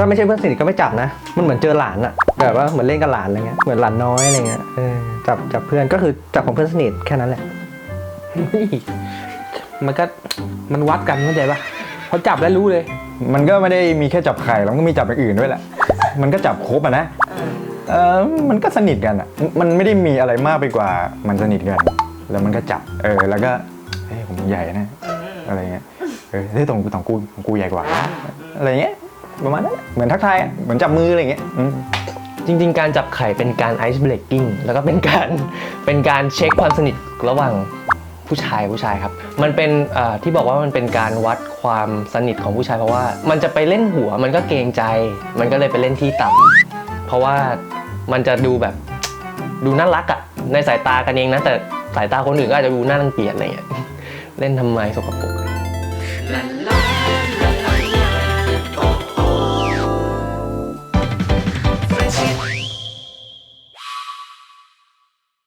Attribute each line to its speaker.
Speaker 1: ถ้าไม่ใช่เพื่อนสนิทก็ไม่จับนะ มันเหมือนเจอหลานอะแบบว่าเหมือนเล่นกับหลานอะไรเงี้ย เหมือนหลานน้อยอะไรเงี้ย เออ จับจับเพื่อนก็คือจับของเพื่อนสนิทแค่นั้นแหละ
Speaker 2: มันก็มันวัดกันเข้าใจปะพอจับแล้วรู้เลย
Speaker 3: มันก็ไม่ได้มีแค่จับไข่แล้วมันก็มีจับอย่างอื่นด้วยแหละ มันก็จับครบอะนะ เออมันก็สนิทกันอะมันไม่ได้มีอะไรมากไปกว่ามันสนิทกัน แล้วมันก็จับ เออ แล้วก็เฮ้ยผมใหญ่นะ อะไรเงี้ย เออเฮ้ยตรงของกูของกูใหญ่กว่า อะไรเงี้ย ประมาณนั้นแหละเหมือนทักทายอะเหมือนจับมืออะไรเงี้ยอืม
Speaker 4: จริง ๆ การจับไข่เป็นการไอซ์เบรกกิ้งแล้วก็เป็นการ เป็นการเช็คความสนิทระหว่างผู้ชายผู้ชายครับ มันเป็นเอ่อที่บอกว่ามันเป็นการวัดความสนิทของผู้ชายเพราะว่า มันจะไปเล่นหัวมันก็เกรงใจ มันก็เลยไปเล่นที่ต่ำเพราะว่ามันจะดูแบบ ดูน่ารักอะในสายตากันเองนะ แต่สายตาคนอื่นก็อาจจะดูน่ารังเกียจอะไรเงี้ย เล่นทำไมสกปรก
Speaker 5: watching.